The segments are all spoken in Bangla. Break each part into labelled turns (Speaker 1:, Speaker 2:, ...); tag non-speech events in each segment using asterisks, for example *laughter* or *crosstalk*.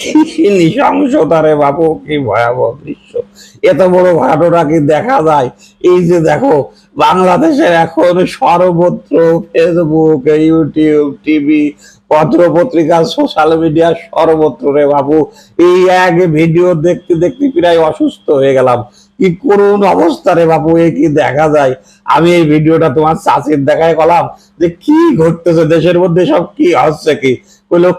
Speaker 1: কি বাবু কি ভয়াবহ দৃশ্য। এত বড় ঘটনা কি দেখা যায়? এই যে দেখো, বাংলাদেশের এখন সর্বত্র ফেসবুক ইউটিউব টিভি পত্র পত্রিকা সোশ্যাল মিডিয়া সর্বত্র রে বাবু এই এক ভিডিও দেখতে দেখতে প্রায় অসুস্থ হয়ে গেলাম। কি করুন অবস্থা রে বাবু এ কি দেখা যায়? আমি এই ভিডিওটা তোমার চাষির দেখায় কলাম যে কি ঘটতেছে, দেশের মধ্যে সব কি হচ্ছে কি?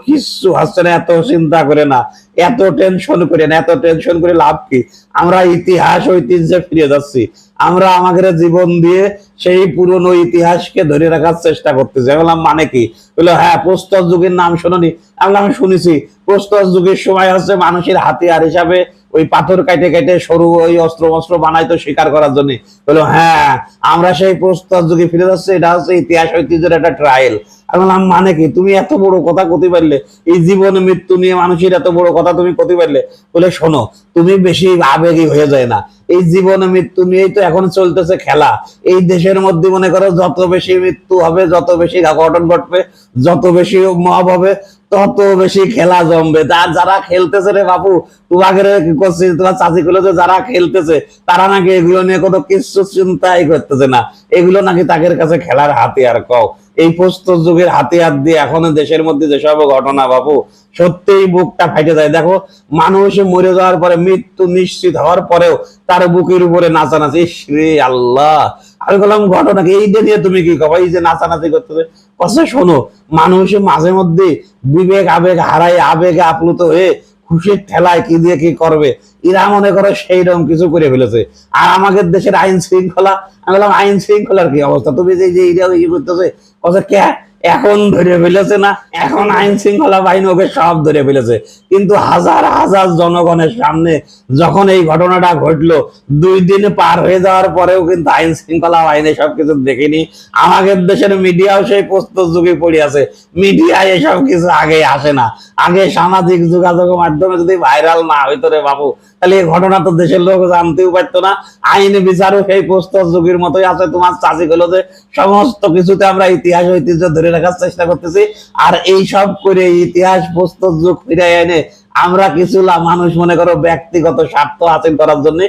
Speaker 1: কিচ্ছু হচ্ছে না, এত চিন্তা করে না, এত টেনশন করে না, এত টেনশন করে লাভ কি? আমরা ইতিহাস ঐতিহ্যে ফিরে যাচ্ছি। আমরা আমাদের জীবন দিয়ে সেই পুরনো ইতিহাসকে ধরে রাখার চেষ্টা করতেছি। বললাম মানে কি? বলল হ্যাঁ প্রস্তর যুগের নাম শোনি আমি শুনেছি। প্রস্তর যুগের সময় হচ্ছে মানুষের হাতিয়ার হিসাবে ওই পাথর কাটে কেটে সরু ওই অস্ত্র মস্ত্র বানাইতো শিকার করার জন্য। বলল হ্যাঁ আমরা সেই প্রস্তর যুগে ফিরে যাচ্ছি, এটা হচ্ছে ইতিহাস ঐতিহ্যের একটা ট্রায়াল আমি বললাম মানে কি? তুমি এত বড় কথা কতে পারলে? এই জীবন, মৃত্যু নিয়ে মানুষের এত বড় কথা তুমি কতে পারলে? বলে, শোনো, তুমি বেশি আবেগী হয়ে যায় না। এই জীবন, মৃত্যু নিয়েই তো এখন চলতেছে খেলা। এই দেশের মধ্যে মনে করো, যত বেশি মৃত্যু হবে, যত বেশি ঘটন ঘটবে, যত বেশি মব হবে তত বেশি খেলা জমবে। তার যারা খেলতেছে রে বাবু তোমাকে করছি? তোমার চাচি গুলো যে যারা খেলতেছে, তারা নাকি এগুলো নিয়ে কত কিছু চিন্তাই করতেছে না। এগুলো নাকি তাদের কাছে খেলার হাতিয়ার, কও। এই প্রস্তর যুগের হাতিয়ার দিয়ে এখনও দেশের মধ্যে যেসব ঘটনা বাবু সত্যিই বুকটা ফাইটে যায়। দেখো, মানুষ মরে যাওয়ার পরে মৃত্যু নিশ্চিত হওয়ার পরেও তার বুকের উপরে নাচানাচি শ্রী আল্লাহ। আমি বললাম ঘটনা কি এইটা নিয়ে তুমি কি কবা? এই যে নাচানাচি করতেছে কথা শোনো, মানুষ মাঝে মধ্যে বিবেক, আবেগ হারাই আবেগে আপ্লুত হয়ে খুশির ঠেলায় কি দিয়ে কি করবে? এরা মনে করে সেই রকম কিছু করে ফেলেছে। আর আমাদের দেশের আইন শৃঙ্খলা, আমি বললাম, আইন শৃঙ্খলার কি অবস্থা? তুমি যে এরিয়া ইয়ে করতেছে কথা কে এখন ধরে ফেলেছে না, এখন আইন শৃঙ্খলা বাহিনী ওকে সব ধরে ফেলেছে। কিন্তু হাজার হাজার জনগণের সামনে যখন এই ঘটনাটা ঘটলো, দুই দিন পার হয়ে যাওয়ার পরেও কিন্তু আইন শৃঙ্খলা বাহিনী সবকিছু দেখেনি। আমাদের দেশের মিডিয়াও সেই প্রস্তুত যুগে পড়ে আছে। মিডিয়ায় এসব কিছু আগে আসে না। আগে সামাজিক যোগাযোগের মাধ্যমে যদি ভাইরাল না হইতো রে বাবু, তাহলে এই ঘটনা তো দেশের লোক জানতেও পারতো না। আইন বিচারও সেই প্রস্তর যুগের মতোই আছে। তোমার চাষি গুলো যে, সমস্ত কিছুতে আমরা ইতিহাস ঐতিহ্য ধরে রাখার চেষ্টা করতেছি। আর এই সব করে ইতিহাস প্রস্তর যুগ ফিরে এনে আমরা কিছু মানুষ মনে করো ব্যক্তিগত স্বার্থ হাসিল করার জন্য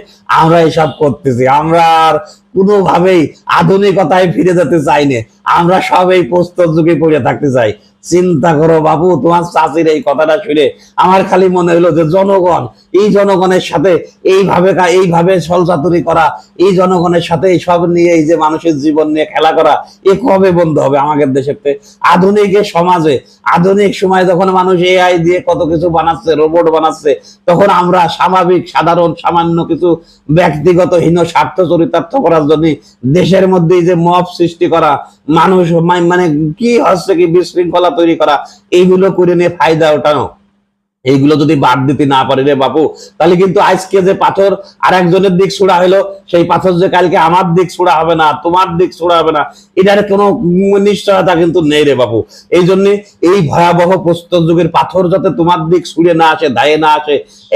Speaker 1: আমরা এসব করতেছি। আমরা আর কোনোভাবেই আধুনিকতায় ফিরে যেতে চাই না। আমরা সব এই প্রস্তর যুগে পড়ে থাকতে চাই। চিন্তা করো বাবু, তোমার চাচির এই কথাটা শুনে আমার খালি মনে হলো যে জনগণ এই জনগণের সাথে এইভাবে এইভাবে ছলচাতুরি করা, এই জনগণের সাথে সব নিয়ে এই যে মানুষের জীবন নিয়ে খেলা করা, এ কবে বন্ধ হবে আমাদের দেশের আধুনিক সমাজে, আধুনিক সময় যখন মানুষ এআই দিয়ে কত কিছু বানাচ্ছে রোবট বানাচ্ছে, তখন আমরা স্বাভাবিক, সাধারণ, সামান্য কিছু ব্যক্তিগত হীন স্বার্থ চরিতার্থ করার জন্য দেশের মধ্যে এই যে মব সৃষ্টি করা, মানুষ মানে কি হচ্ছে কি বিশৃঙ্খলা তৈরি করা, এইগুলো করে নিয়ে ফায়দা ওঠানো। এইগুলো যদি বাদ দিতে না পারি রে বাবু তাহলে কিন্তু আজকে যে পাথর আর একজনের দিক ছোড়া হলো, সেই পাথর যে কালকে আমার দিক ছোড়া হবে না, তোমার দিক ছোড়া হবে না, এটার কোনো নিশ্চয়তা কিন্তু নেই রে বাবু এই জন্য এই ভয়াবহ প্রস্তর যুগের পাথর যাতে তোমার দিক ছুড়ে না আসে, দায়ে না আসে,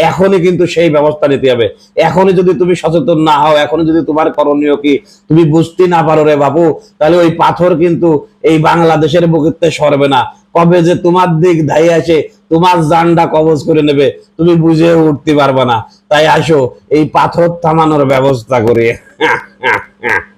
Speaker 1: এখনই কিন্তু সেই ব্যবস্থা নিতে হবে। এখনই যদি তুমি সচেতন না হও, এখনই যদি তোমার করণীয় কি, তুমি বুঝতে না পারো রে বাবু তাহলে ওই পাথর কিন্তু এই বাংলাদেশের বুকিতে সরবে না। কবে যে তোমার দিক ধাই আসে, তোমার জানটা কবজ করে নেবে, তুমি বুঝে উঠতে পারবে না। তাই আসো, এই পাথর থামানোর ব্যবস্থা করি। *laughs*